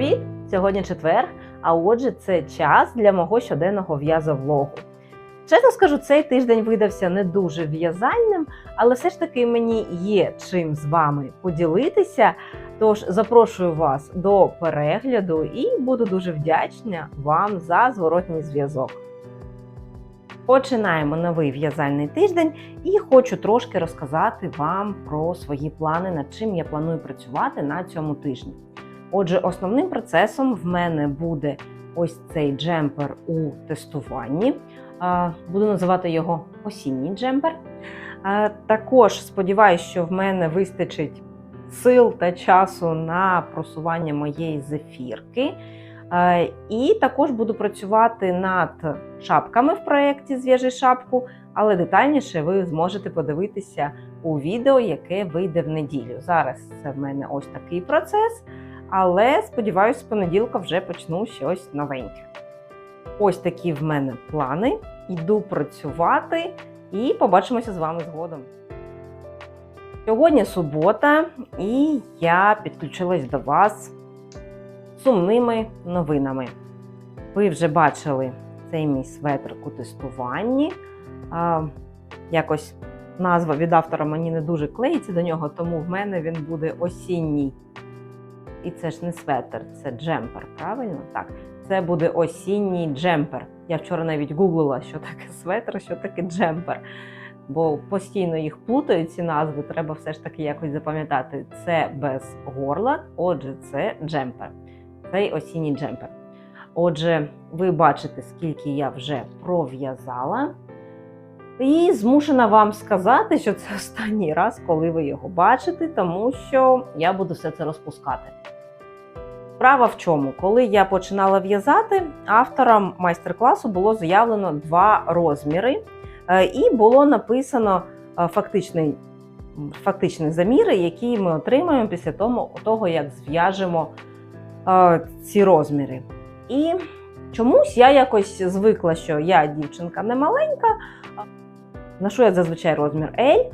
привіт! Сьогодні четвер, а отже, це час для мого щоденного в'язовлогу. Чесно скажу, цей тиждень видався не дуже в'язальним, але все ж таки мені є чим з вами поділитися. Тож запрошую вас до перегляду і буду дуже вдячна вам за зворотній зв'язок. Починаємо новий в'язальний тиждень і хочу трошки розказати вам про свої плани, над чим я планую працювати на цьому тижні. Отже, основним процесом в мене буде ось цей джемпер у тестуванні. Буду називати його осінній джемпер. Також сподіваюся, що в мене вистачить сил та часу на просування моєї зефірки. І також буду працювати над шапками в проєкті Зв'яжи шапку, але детальніше ви зможете подивитися у відео, яке вийде в неділю. Зараз це в мене ось такий процес. Але сподіваюся, з понеділка вже почну щось новеньке. Ось такі в мене плани. Йду працювати і побачимося з вами згодом. Сьогодні субота, і я підключилась до вас сумними новинами. Ви вже бачили цей мій светр у тестуванні. А, Якось назва від автора мені не дуже клеїться до нього, тому в мене він буде осінній. І це ж не светр, це джемпер, правильно? Так, це буде осінній джемпер. Я вчора навіть гуглила, що таке светр, що таке джемпер. Бо постійно їх плутають ці назви, треба все ж таки якось запам'ятати. Це без горла, отже, це джемпер. Цей осінній джемпер. Отже, ви бачите, скільки я вже пров'язала. І змушена вам сказати, що це останній раз, коли ви його бачите, тому що я буду все це розпускати. Справа в чому? Коли я починала в'язати, авторам майстер-класу було заявлено два розміри, е, і було написано е, фактичний, фактичні заміри, які ми отримаємо після того, як зв'яжемо е, ці розміри. І чомусь я якось звикла, що я дівчинка не маленька, ношу я зазвичай розмір L,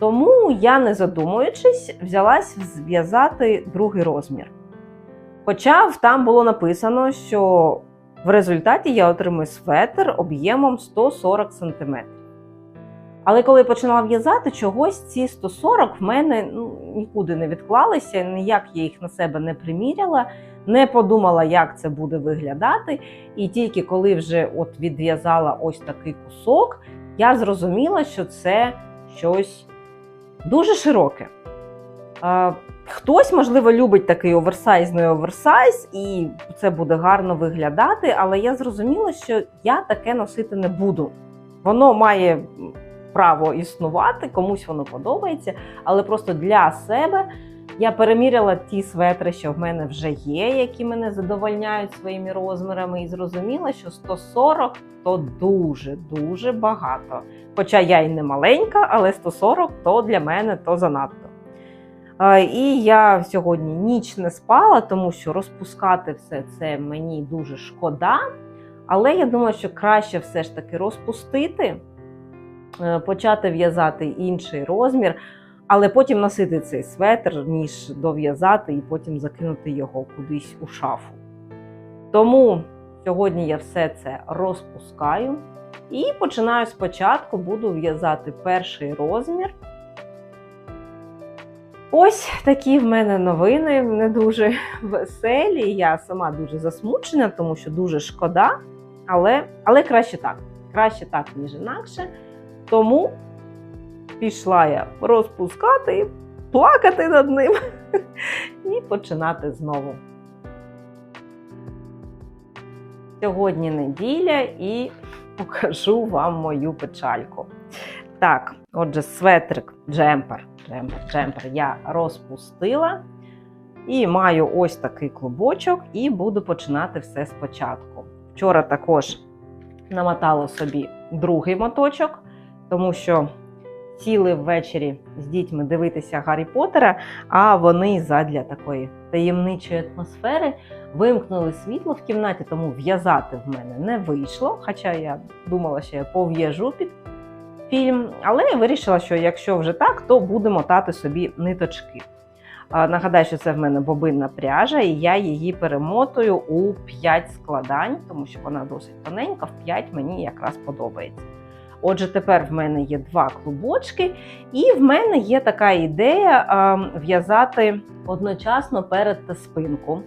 тому я, не задумуючись, взялась зв'язати другий розмір. Хоча там було написано, що в результаті я отримую светр об'ємом 140 см. Але коли починала в'язати, чогось ці 140 в мене ну, нікуди не відклалися, ніяк я їх на себе не приміряла, не подумала, як це буде виглядати. І тільки коли вже от відв'язала ось такий кусок, я зрозуміла, що це щось дуже широке. Хтось, можливо, любить такий оверсайзний оверсайз, і це буде гарно виглядати, але я зрозуміла, що я таке носити не буду. Воно має право існувати, комусь воно подобається, але просто для себе я переміряла ті светри, що в мене вже є, які мене задовольняють своїми розмірами, і зрозуміла, що 140 то дуже-дуже багато. Хоча я й не маленька, але 140 то для мене то занадто. І я сьогодні ніч не спала, тому що розпускати все це мені дуже шкода. Але я думаю, що краще все ж таки розпустити, е, почати в'язати інший розмір, але потім носити цей светр, ніж дов'язати і потім закинути його кудись у шафу. Тому сьогодні я все це розпускаю і починаю спочатку, буду в'язати перший розмір. Ось такі в мене новини, не дуже веселі. Я сама дуже засмучена, тому що дуже шкода. Але але краще так. Краще так, ніж інакше. Тому пішла я розпускати, плакати над ним і починати знову. Сьогодні неділя і покажу вам мою печальку. Так, отже, светрик, джемпер джемпер, джемпер я розпустила. І маю ось такий клубочок, і буду починати все спочатку. Вчора також намотала собі другий моточок, тому що сіли ввечері з дітьми дивитися Гаррі Поттера, а вони задля такої таємничої атмосфери вимкнули світло в кімнаті, тому в'язати в мене не вийшло. Хоча я думала, що я пов'яжу під фільм, але я вирішила, що якщо вже так, то буду мотати собі ниточки. Нагадаю, що це в мене бобинна пряжа, і я її перемотую у 5 складань, тому що вона досить тоненька, в 5 мені якраз подобається. Отже, тепер в мене є два клубочки, і в мене є така ідея в'язати одночасно перед та спинку.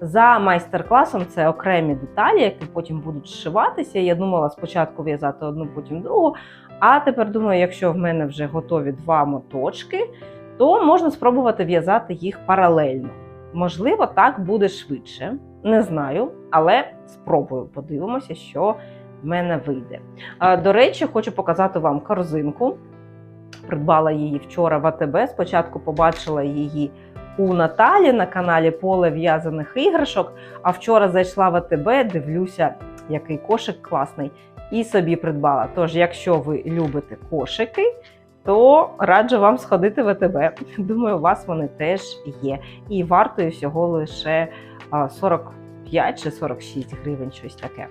За майстер-класом це окремі деталі, які потім будуть зшиватися. Я думала спочатку в'язати одну, потім другу. А тепер думаю, якщо в мене вже готові два моточки, то можна спробувати в'язати їх паралельно. Можливо, так буде швидше. Не знаю, але спробую. Подивимося, що мене вийде. До речі, хочу показати вам корзинку. Придбала її вчора в АТБ. Спочатку побачила її у Наталі на каналі Поле в'язаних іграшок. А вчора зайшла в АТБ, дивлюся, який кошик класний, і собі придбала. Тож, якщо ви любите кошики, то раджу вам сходити в АТБ. Думаю, у вас вони теж є. І вартою всього лише 45 чи 46 гривень, щось таке.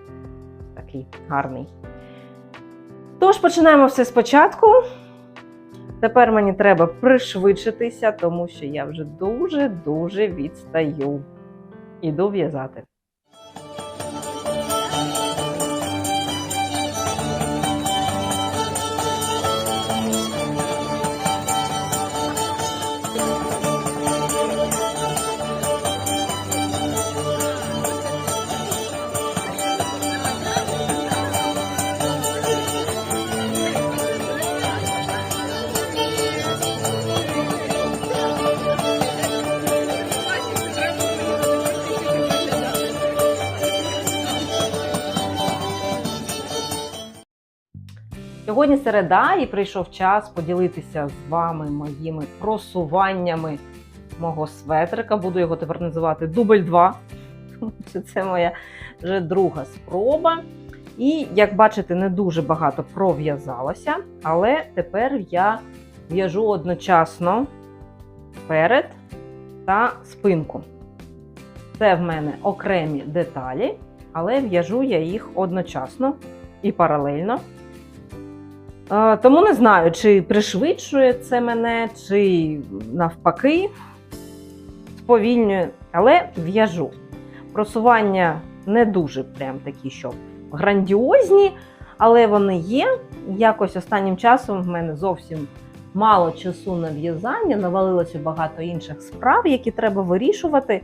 Такий гарний. Тож починаємо все спочатку. Тепер мені треба пришвидшитися, тому що я вже дуже-дуже відстаю. Іду в'язати. Сьогодні середа, і прийшов час поділитися з вами моїми просуваннями мого светрика. Буду його тепер називати дубль 2. Це моя вже друга спроба. І, як бачите, не дуже багато пров'язалося, але тепер я в'яжу одночасно перед та спинку. Це в мене окремі деталі, але в'яжу я їх одночасно і паралельно. Тому не знаю, чи пришвидшує це мене, чи навпаки сповільнює, але в'яжу. Просування не дуже прям такі, що грандіозні, але вони є. Якось останнім часом в мене зовсім мало часу на в'язання, навалилося багато інших справ, які треба вирішувати.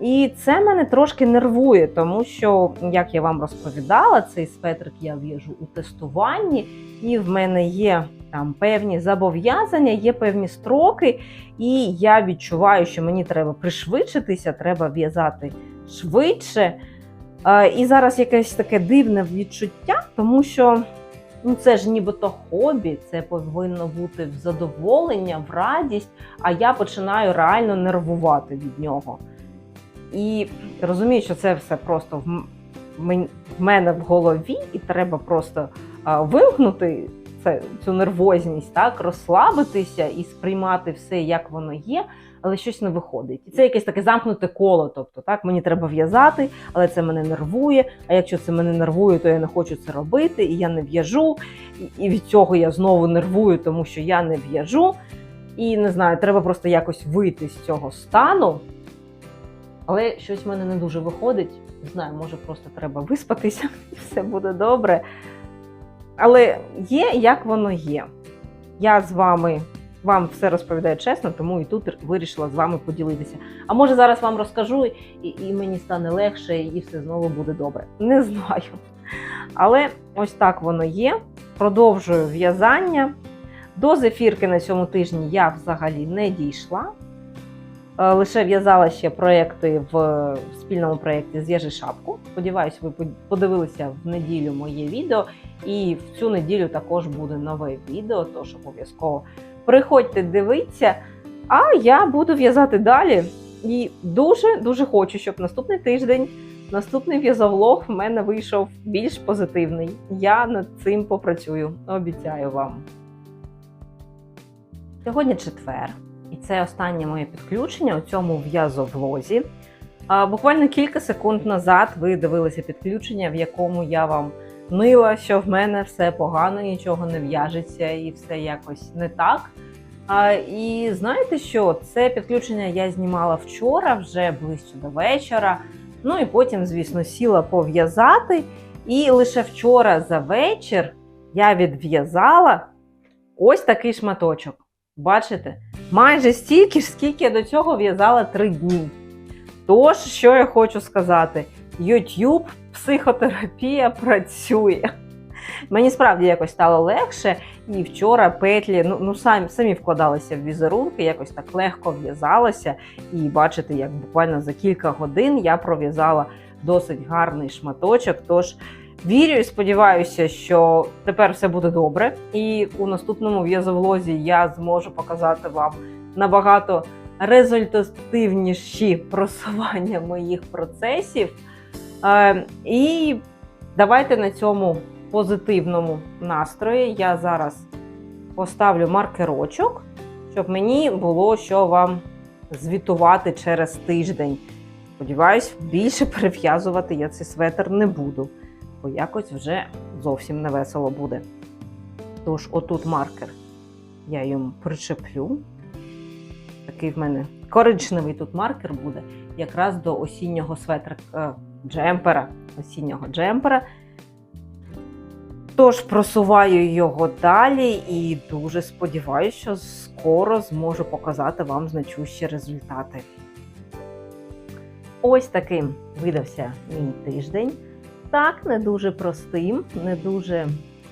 І це мене трошки нервує, тому що, як я вам розповідала, цей светрик я в'яжу у тестуванні, і в мене є там певні зобов'язання, є певні строки, і я відчуваю, що мені треба пришвидшитися, треба в'язати швидше. Е, І зараз якесь таке дивне відчуття, тому що ну, це ж нібито хобі, це повинно бути в задоволення, в радість, а я починаю реально нервувати від нього. І розумію, що це все просто в, мене в голові, і треба просто вимкнути це, цю нервозність, так, розслабитися і сприймати все, як воно є, але щось не виходить. Це якесь таке замкнуте коло. Тобто, так, мені треба в'язати, але це мене нервує. А якщо це мене нервує, то я не хочу це робити, і я не в'яжу. І від цього я знову нервую, тому що я не в'яжу. І не знаю, треба просто якось вийти з цього стану. Але щось в мене не дуже виходить. Не знаю, може просто треба виспатися, і все буде добре. Але є, як воно є. Я з вами вам все розповідаю чесно, тому і тут вирішила з вами поділитися. А може зараз вам розкажу, і, і мені стане легше, і все знову буде добре. Не знаю. Але ось так воно є. Продовжую в'язання. До зефірки на цьому тижні я взагалі не дійшла. Е, Лише в'язала ще проекти в спільному проєкті З'їжи шапку. Сподіваюсь, ви подивилися в неділю моє відео. І в цю неділю також буде нове відео, тож обов'язково приходьте, дивіться. А я буду в'язати далі. І дуже-дуже хочу, щоб наступний тиждень, наступний в'язовлог в мене вийшов більш позитивний. Я над цим попрацюю, обіцяю вам. Сьогодні четвер. І це останнє моє підключення у цьому в'язовлозі. Буквально кілька секунд назад ви дивилися підключення, в якому я вам нила, що в мене все погано, нічого не в'яжеться і все якось не так. І знаєте що? Це підключення я знімала вчора, вже ближче до вечора. Ну і потім, звісно, сіла пов'язати. І лише вчора за вечір я відв'язала ось такий шматочок. Бачите? Майже стільки ж, скільки я до цього в'язала три дні. Тож, що я хочу сказати, YouTube, психотерапія працює. Мені справді якось стало легше, і вчора петлі ну, ну самі, самі вкладалися в візерунки, якось так легко в'язалося. І бачите, як буквально за кілька годин я пров'язала досить гарний шматочок. Тож вірю і сподіваюся, що тепер все буде добре. І у наступному в'язовлозі я зможу показати вам набагато результативніші просування моїх процесів. Е, і давайте на цьому позитивному настрої я зараз поставлю маркерочок, щоб мені було що вам звітувати через тиждень. Сподіваюсь, більше перев'язувати я цей светр не буду, бо якось вже зовсім не весело буде. Тож, отут маркер я йому причеплю. Такий в мене коричневий тут маркер буде якраз до осіннього светра е, джемпера. Осіннього джемпера. Тож просуваю його далі і дуже сподіваюся, що скоро зможу показати вам значущі результати. Ось таким видався мій тиждень. Так, не дуже простим, не дуже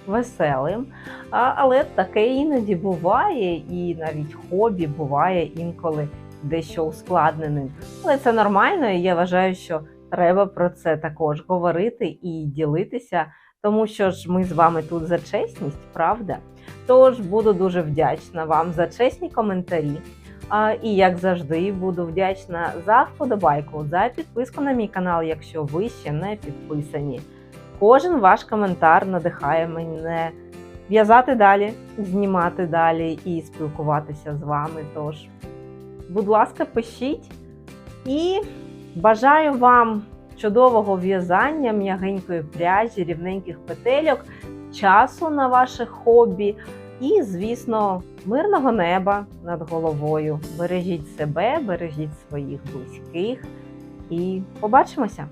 веселим, але таке іноді буває, і навіть хобі буває інколи дещо ускладненим. Але це нормально, і я вважаю, що треба про це також говорити і ділитися, тому що ж ми з вами тут за чесність, правда? Тож буду дуже вдячна вам за чесні коментарі. І як завжди, буду вдячна за вподобайку, за підписку на мій канал, якщо ви ще не підписані. Кожен ваш коментар надихає мене в'язати далі, знімати далі і спілкуватися з вами. Тож, будь ласка, пишіть і бажаю вам чудового в'язання, м'ягенької пряжі, рівненьких петельок, часу на ваше хобі. І, звісно, мирного неба над головою. Бережіть себе, бережіть своїх близьких і побачимося!